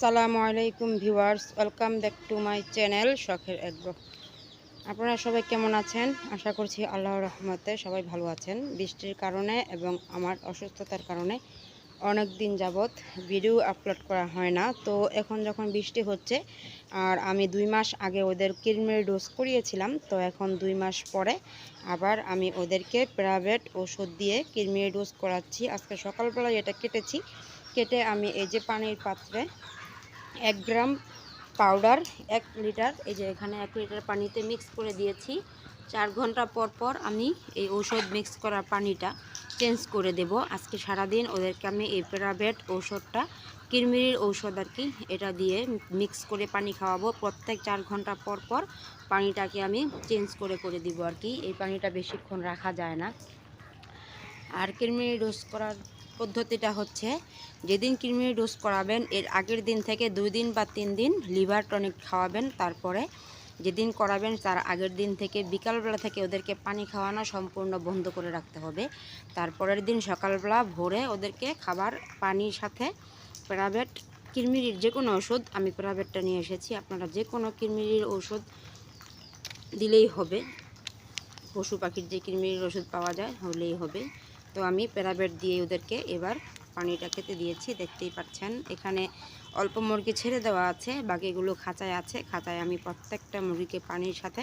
আসসালামু আলাইকুম viewers, welcome back to my channel শখের এগ্রো আপনারা সবাই কেমন আছেন? আশা করছি আল্লাহ রহমতে সবাই ভালো আছেন। বৃষ্টির কারণে এবং আমার অসুস্থতার কারণে অনেক দিন যাবৎ ভিডিও আপলোড করা হয় না। তো এখন যখন বৃষ্টি হচ্ছে, আর আমি দুই মাস আগে ওদের কিরমের ডোজ করিয়েছিলাম, তো এখন দুই মাস পরে আবার আমি ওদেরকে প্রাইভেট ওষুধ দিয়ে কিরমির ডোজ করাচ্ছি। আজকে সকালবেলায় এটা কেটেছি। কেটে আমি এই যে পানির পাত্রে এক গ্রাম পাউডার, এক লিটার, এই যে এখানে এক লিটার পানিতে মিক্স করে দিয়েছি। চার ঘণ্টা পর পর আমি এই ঔষধ মিক্স করা পানিটা চেঞ্জ করে দেব। আজকে সারাদিন ওদেরকে আমি এই প্যারাবেট ঔষধটা, কিরমিরির ঔষধ আর কি, এটা দিয়ে মিক্স করে পানি খাওয়াবো। প্রত্যেক চার ঘণ্টা পর পর পানিটাকে আমি চেঞ্জ করে করে দিব আর কি। এই পানিটা বেশিক্ষণ রাখা যায় না। আর কিরমিরি ডোজ করার পদ্ধতিটা হচ্ছে, যেদিন কৃমির ডোজ করাবেন, এর আগের দিন থেকে দুই দিন বা তিন দিন লিভার টনিক খাওয়াবেন, তারপরে যেদিন করাবেন তার আগের দিন থেকে বিকালবেলা থেকে ওদেরকে পানি খাওয়ানো সম্পূর্ণ বন্ধ করে রাখতে হবে। তারপরের দিন সকালবেলা ভোরে ওদেরকে খাবার, পানির সাথে প্রাইভেট কৃমির যে কোনো ওষুধ, আমি প্রাইভেটটা নিয়ে এসেছি, আপনারা যে কোনো কৃমির ওষুধ দিলেই হবে। পশু পাখির যে কৃমির ওষুধ পাওয়া যায়, হলেই হবে। তো আমি প্যারাবেট দিয়ে ওদেরকে এবার পানিটা খেতে দিয়েছি, দেখতেই পাচ্ছেন। এখানে অল্প মুরগি ছেড়ে দেওয়া আছে, বাকিগুলো খাঁচায় আছে। খাঁচায় আমি প্রত্যেকটা মুরগিকে পানির সাথে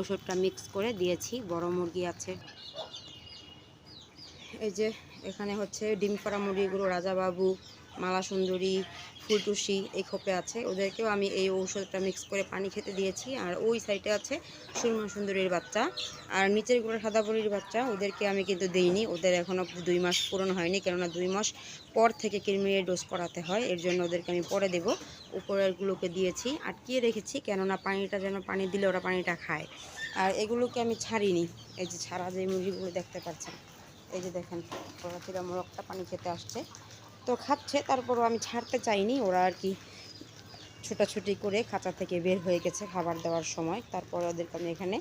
ওষুধটা মিক্স করে দিয়েছি, বড় মুরগি আছে। এই যে এখানে হচ্ছে ডিম করা মুরগিগুলো, রাজাবাবু মালা সুন্দরী ফুলটুসি এই খোপে আছে। ওদেরকেও আমি এই ঔষধটা মিক্স করে পানি খেতে দিয়েছি। আর ওই সাইডে আছে সুরমা সুন্দরীর বাচ্চা। আর নিচেরগুলো সাদা বড়ির বাচ্চা, ওদেরকে আমি কিন্তু দিইনি। ওদের এখনও দুই মাস পূরণ হয়নি, কেননা দুই মাস পর থেকে কৃমির ডোজ করাতে হয়। এর জন্য ওদেরকে আমি পরে দেব। উপরেরগুলোকে দিয়েছি, আটকিয়ে রেখেছি, কেননা পানিটা যেন পানি দিলে ওরা পানিটা খায়। আর এগুলোকে আমি ছাড়িনি। এই যে ছাড়া যে মুরগিগুলো দেখতে পাচ্ছেন, এই যে দেখেন, ওরা ফিরা মোরগটা পানি খেতে আসছে। তো খাচ্ছে, তারপরও আমি ছাড়তে চাইনি। ওরা আর কি ছোটাছুটি করে খাঁচা থেকে বের হয়ে গেছে খাবার দেওয়ার সময়। তারপর ওদেরকে আমি এখানে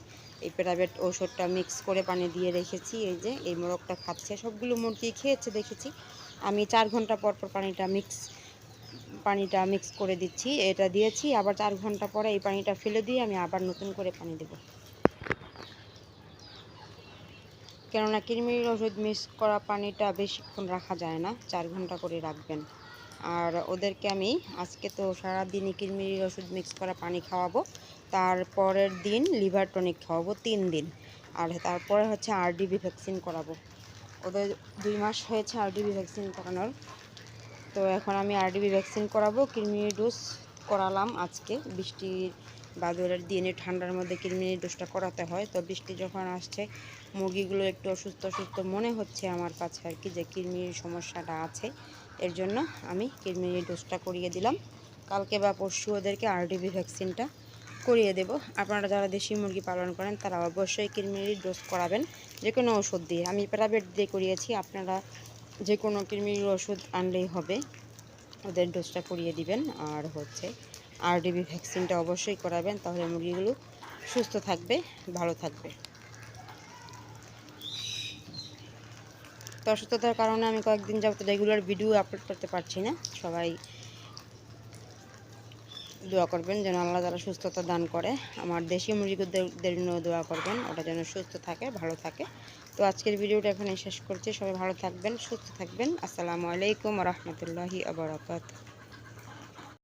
এই প্রাইভেট ওষুধটা মিক্স করে পানি দিয়ে রেখেছি। এই যে, এই মোরগটা খাচ্ছে। সবগুলো মুরগি খেয়েছে, দেখেছি। আমি চার ঘণ্টা পর পর পানিটা মিক্স পানিটা মিক্স করে দিচ্ছি, এটা দিয়েছি। আবার চার ঘণ্টা পরে এই পানিটা ফেলে দিয়ে আমি আবার নতুন করে পানি দেবো। কেননা কৃমির ওষুধ মিক্স করা পানিটা বেশিক্ষণ রাখা যায় না, চার ঘণ্টা করে রাখবেন। আর ওদেরকে আমি আজকে তো সারাদিনই কৃমির ওষুধ মিক্স করা পানি খাওয়াবো তারপরের দিন লিভার টনিক খাওয়াবো তিন দিন। আর তারপরে হচ্ছে আরডিবি ভ্যাকসিন করাবো। ওদের দুই মাস হয়েছে আরডিবি ভ্যাকসিন করানোর। তো এখন আমি আরডিবি ভ্যাকসিন করাবো, কৃমির ডোজ করালাম আজকে, বৃষ্টির বাদরের দিনে ঠান্ডার মধ্যে কৃমির ডোজটা করাতে হয়। তো বৃষ্টি যখন আসছে, মুরগিগুলো একটু অসুস্থ অসুস্থ মনে হচ্ছে আমার কাছে আর কি যে কৃমির সমস্যাটা আছে। এর জন্য আমি কৃমির ডোজটা করিয়ে দিলাম। কালকে বা পরশু ওদেরকে আরডিবি ভ্যাকসিনটা করিয়ে দেব। আপনারা যারা দেশি মুরগি পালন করেন, তারা অবশ্যই কৃমির ডোজ করাবেন। যে কোনো ওষুধ দিয়ে। আমি প্রাইভেট দিয়ে করিয়েছি। আপনারা যে কোনো কৃমির ওষুধ আনলেই হবে। ওদের ডোজটা করিয়ে দিবেন। আর হচ্ছে আরডিবি ভ্যাকসিনটা অবশ্যই করাবেন, তাহলে মুরগিগুলো সুস্থ থাকবে, ভালো থাকবে। তো অসুস্থতার কারণে আমি কয়েকদিন যাবত রেগুলার ভিডিও আপলোড করতে পারছি না। সবাই দোয়া করবেন যেন আল্লাহ তারা সুস্থতা দান করে। আমার দেশি মুরগিদের জন্য দোয়া করবেন ওটা যেন সুস্থ থাকে, ভালো থাকে। তো আজকের ভিডিওটা এখানে শেষ করছি। সবাই ভালো থাকবেন, সুস্থ থাকবেন। আসসালামু আলাইকুম রহমতুল্লাহি আবরকাত